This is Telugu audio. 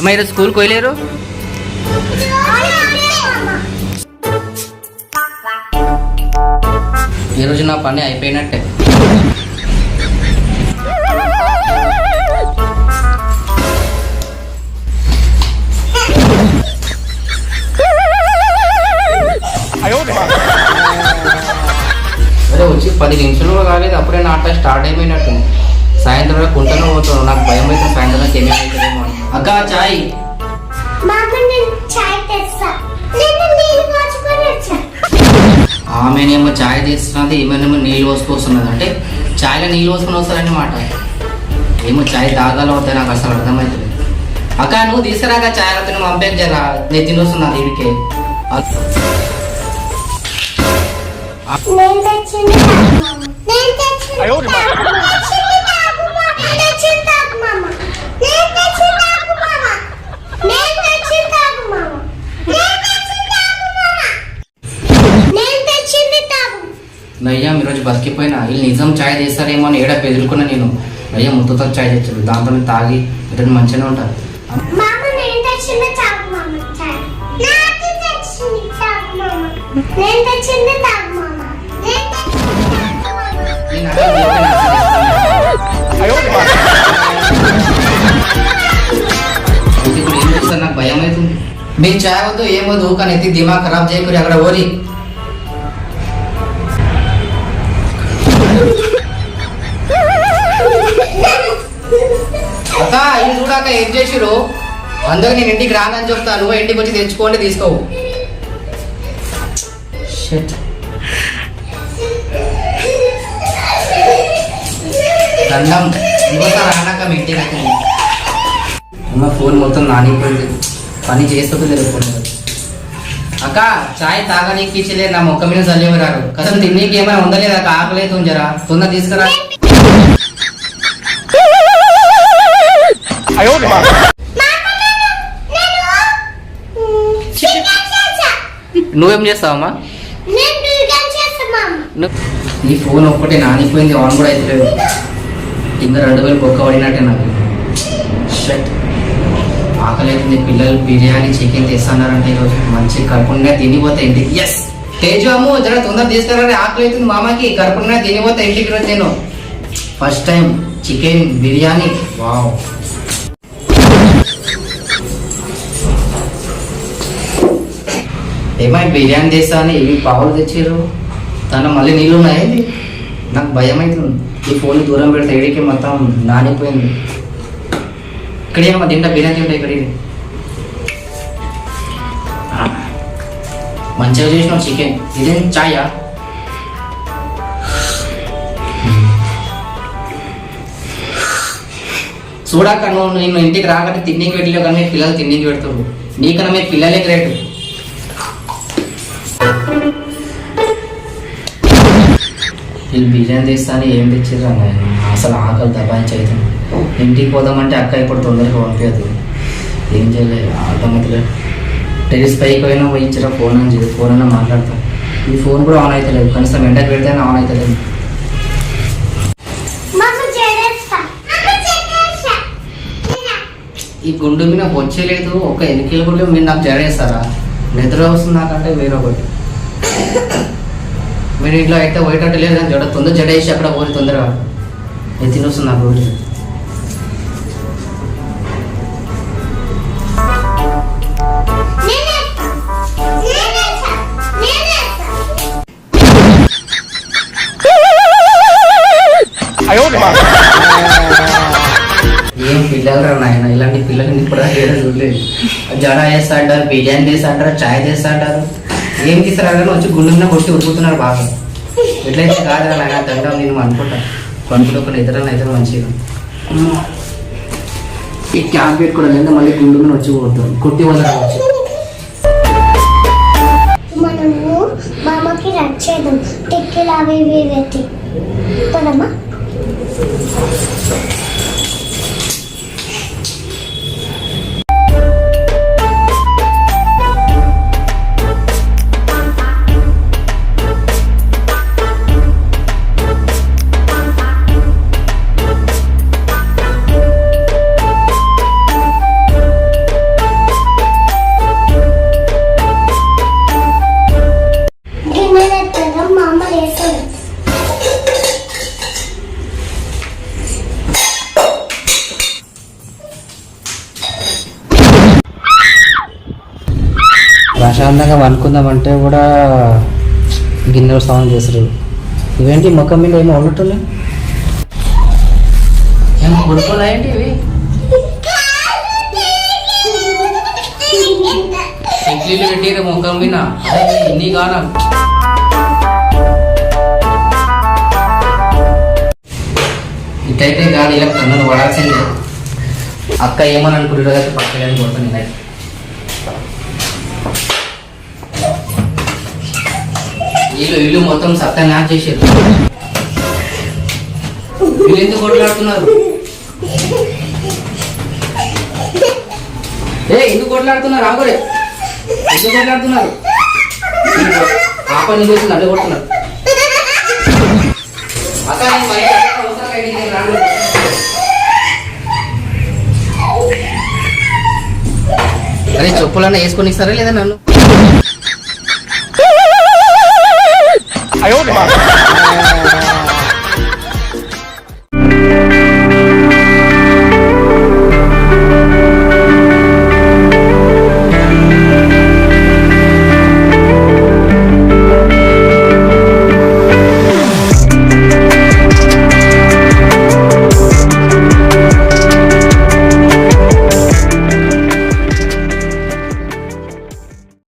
ఏమో ఈరోజు స్కూల్కి పోయలేరు? ఈరోజు నా పని అయిపోయినట్టే. అరే వచ్చి పది నిమిషాలు కూడా కాలేదు. అప్పుడే నా ఆట స్టార్ట్ అయిపోయినట్టు సాయంత్రం కుంటనే పోతాను నాకు భయం అయితే సాయంత్రం ఏమేమి అవుతుందేమో అక్క చాయ్. ఆమెనేమో చాయ్ తీస్తున్నది ఈమెనేమో నీళ్ళు పోసుకొస్తున్నది. అంటే చాయ్లో నీళ్ళు పోసుకొని వస్తారని మాట. ఏమో చాయ్ తాగాలో అవుతాయి నాకు అసలు అర్థమవుతుంది అక్క నువ్వు తీసుకురాక చాయ్ అతను పంపేకి జరా. నేను తినొస్తున్నా వీడికి నేను తెచ్చింది తాగు మామ. నేను తెచ్చింది తాగు మామ. తెచ్చింది తాగు మామ. తెచ్చింది తాగు మామ. నేను తెచ్చింది తాగు మామ. నేను తెచ్చింది తాగు మామ. నేను తెచ్చింది తాగు మామ. నేను తెచ్చింది తాగు. ఈరోజు బతికిపోయినా వీళ్ళు నిజం చాయ్ చేస్తారేమో అని ఏడా పెదులుకున్నా నేను? నయ్యం ముద్దతో చాయ్ తెచ్చారు దాంతో తాగి ఇతను మంచిగానే ఉంటారు. నాకు చేస్తారు భయం అవుతుంది. మీకు చాయ్ వద్దు ఏం వద్దు కానీ ఎత్తి దిమాగ్ ఖరాబ్ చేయకూరి అక్కడ ఓరి. ఏం చేసిరు అందుకు నేను ఇంటికి రానని చెప్తా. నువ్వు ఇంటికి వచ్చి తెచ్చుకోండి తీసుకోవు Shit. దండం. ఇంకోసారి రానాక మీ ఇంటికి అయితే అమ్మ ఫోన్ మొత్తం నానిపోయింది. పని చేస్తూ తెలియకుండా అక్క చాయ్ తాగనీకి ఇచ్చలేదు నా మొక్క మీద చల్లేవి రారు కసం తిన్నీకి ఏమైనా ఉందలేదు అక్క ఆకలి అవుతుంది జరా తొందర తీసుకురా. నువ్వేం చేస్తావమ్మా? నేను నీ ఫోన్ ఒక్కటే నానిపోయింది ఆన్ కూడా అయితే కింద రెండు వేలు బొక్క పడినట్టే నాకు. షట్. ఆకలి పిల్లలు బిర్యానీ చికెన్ తెస్తున్నారంటే ఈరోజు. మంచి కడుపుండా తినిపోతే ఇంటికి ఎస్ తేజు అమ్ము జర తొందర తీసుకురా ఆకలి అవుతుంది మామకి. కడుపుండా తినిపోతే ఇంటికి రోజు నేను? First time chicken biryani. Wow ఏమైనా బిర్యానీ చేస్తా అని ఇవి పావులు తెచ్చారు దాంట్లో మళ్ళీ నీళ్ళు ఉన్నాయి నాకు భయం అవుతుంది ఈ ఫోన్ దూరం పెడితే ఇడికి మొత్తం నానిపోయింది. ఇక్కడ ఏమో తింటా బిర్యానీ ఉంటాయి ఇక్కడ మంచిగా చేసినావు చికెన్. ఇదేం చాయా చూడాక నువ్వు నేను ఇంటికి రాకంటే తిండికి పెట్టలేవు కానీ పిల్లలు తిండికి పెడతారు నీకన్నా మీ పిల్లలే గ్రేట్. వీళ్ళు బిర్యానీ తెస్తాను ఏం తెచ్చారు అన్న అసలు ఆకలి దబాయించి అవుతుంది ఇంటికి పోదామంటే అక్క ఇప్పుడు తొందరగా పంపించదు ఏం చేయలేదు. అర్థమవుతలేదు టెరిస్ పైకి పోయినా పోయి ఇచ్చిన ఫోన్ అని చెప్పి ఫోన్ అన్న మాట్లాడతాం. ఈ ఫోన్ కూడా ఆన్ అవుతలేదు కనీసం ఎండకు పెడితేనే ఆన్ అవుతలేదు ఈ గుండు మీద వచ్చేలేదు ఒక ఎన్నికలు కూడా మీరు నాకు జడేస్తారా? నిద్ర వస్తుంది నాకంటే వేరొకటి. మీరు ఇంట్లో అయితే పోయేటట్టు లేదు కానీ జడ తొందర జడేసి అక్కడ పోయి తొందరగా నేను తినొస్తుంది నాకు రోజు ఏం పిల్లలు రా నాయన ఇలాంటి పిల్లలు ఇప్పుడు చూడలేదు జడ వేస్తాడారు అంటారు బిర్యానీ చేస్తాడారు అంటారు చాయ్ చేస్తాడారు అంటారు ఏం తీసుకురాగానే వచ్చి గుండె మీద కొట్టి ఉరుకుతున్నారు బాగా. ఎట్లయితే కాదురా నాయన తండ్రి నేను అనుకుంటా. కొనుక్కుంటే ఒక నిద్ర అయితే మంచిగా. ఈ క్యాప్ పెట్టుకోవడం లేదా మళ్ళీ గుండు మీద వచ్చి కొడుతుంది. కొట్టి వదలవచ్చు మనము మామకి రచ్చేద్దాం టిక్కెలు అవి ఇవి పెట్టి. ప్రశాంతంగా వండుకుందామంటే కూడా గిన్నెలు సౌండ్ చేస్తారు ఇవేంటి ముఖం మీద ఏమో ఉన్నట్టున్నాయి ఏం ఏంటి ఇవి? ఇడ్లీలు పెట్టిరు ముఖం మీద. ఇన్ని కాలం. ఇట్లయితే గాలి ఇలా కన్నులు పడాల్సిందే. అక్క ఏమని అనుకుంటారు పక్కన పక్కలేని నేను వీళ్ళు వీళ్ళు మొత్తం సత్యాన్ని చేసారు వీళ్ళు ఎందుకు కొట్లాడుతున్నారు? ఏ ఎందుకు కొట్లాడుతున్నారు? ఆగురే ఎందుకు కొట్లాడుతున్నారు? ఆ పని కోసం నడ్డు కొడుతున్నారు అక్క నేను బయట అవసరం చెప్పులన్నా వేసుకొని ఇస్తారా లేదా నన్ను?